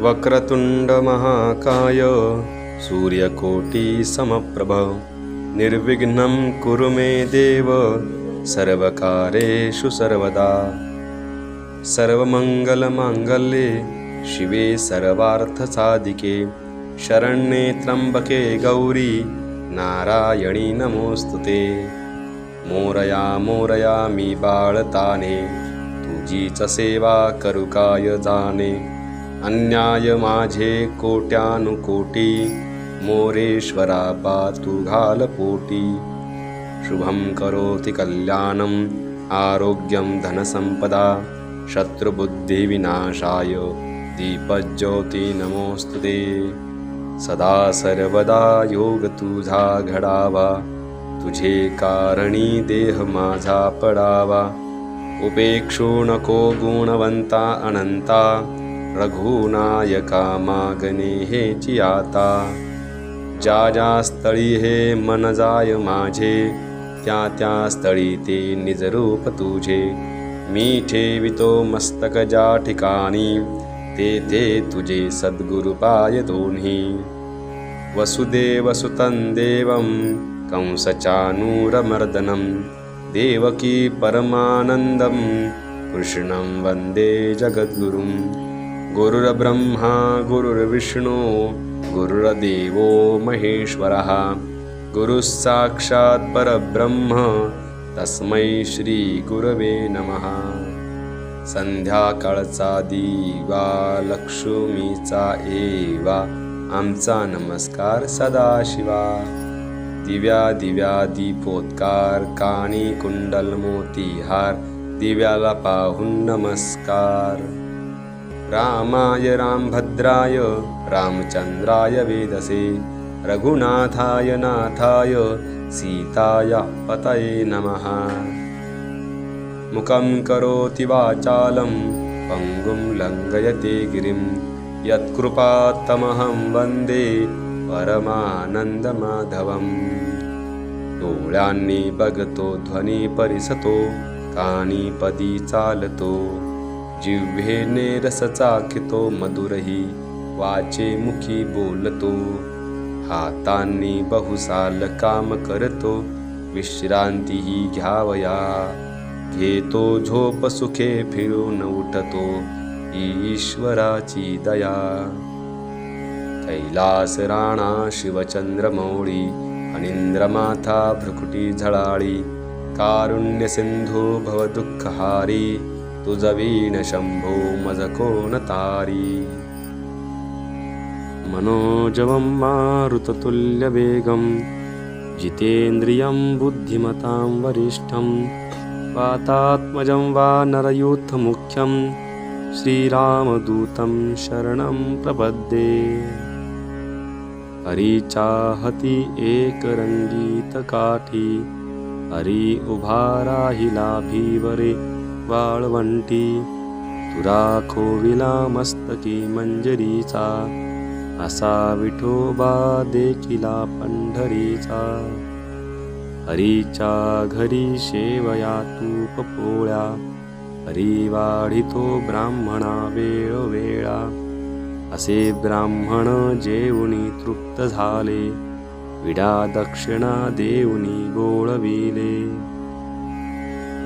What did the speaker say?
वक्रतुण्डमहाकाय सूर्यकोटिसमप्रभ निर्विघ्नं कुरु मे देव। सर्वकारेषु सर्वदा। सर्वमङ्गलमाङ्गल्ये शिवे सर्वार्थसाधिके। शरण्ये त्र्यम्बके गौरी नारायणी नमोऽस्तु ते। मोरया मोरया मी बाळताने तुझीच सेवा करुकाय जाने। अन्याय माझे कोट्यानुकोटी मोरेश्वरा पातु घालपोटी। शुभं करोति कल्याणम् आरोग्यं धनसम्पदा शत्रुबुद्धिविनाशाय। दीपज्योति नमोऽस्तु ते। सदा सर्वदा योग तुझा घडावा। तुझे कारणी देह माझा पडावा। उपेक्षू नको गुणवंता अनंता रघुनायका मागणे हेची आता ज्या ज्या स्थळी हे मन जाय माझे त्या त्या स्थळी ते निजरूप तुझे। मी ठेवितो मस्तक ज्या ठिकाणी ते ते तुझे दोन्ही। वसुदेवसुतं देवं कंसचानूरमर्दनं देवकी परमानन्दं कृष्णं वन्दे जगद्गुरुं गुरुर्ब्रह्मा गुरुर्विष्णू गुरुर्देव महेश्वरः। गुरुः साक्षात् परब्रह्म तस्मै श्री गुरवे नमः। संध्याकाळचा दिवा लक्ष्मीचा एवा आमचा नमस्कार सदाशिवा। दिव्या दिव्या दीपोत्कार काणी कुंडल मोतीहार दिव्याला पाहून नमस्कार। रामाय रामभद्राय रामचंद्राय वेदसे रघुनाथाय नाथाय सीताय पतये नमः। मुखं करोति वाचालं पङ्गुं लङ्घयते गिरिं। यत्कृपात्तमहं वन्दे परमानन्दमाधवम्। डोळ्यांनी बघतो ध्वनी परिसतो कानी पदी चालतो जिव्हेने रस चाखितो मधुरही वाचे मुखी बोलतो हातांनी बहुसाल काम करतो विश्रांतीही घ्यावया घेतो झोप सुखे फिरून उठतो ईश्वराची दया. कैलास राणा शिवचंद्रमौळी अनिंद्रमाथा भ्रुकुटी झळाळी कारुण्य सिंधू भव दुःखहारी तुझवीण शंभो मज कोण तारी। मनोजवं मारुततुल्यवेगं जितेन्द्रियं बुद्धिमतां वरिष्ठं वातात्मजं वा नरयूथमुख्यं श्रीरामदूतं शरणं प्रपद्ये हरिचाहति एकरङ्गीतकाठी हरि उभाराहिलाभीवरे वाळवंटी तुरा खोविला मस्तकी मंजरीचा असा विठोबा देखिला पंढरीचा. हरीच्या घरी शेवया तूप पोळ्या हरी वाढितो ब्राह्मणा वेळोवेळा. असे ब्राह्मण जेवणी तृप्त झाले विडा दक्षिणा देऊनी गोळविले.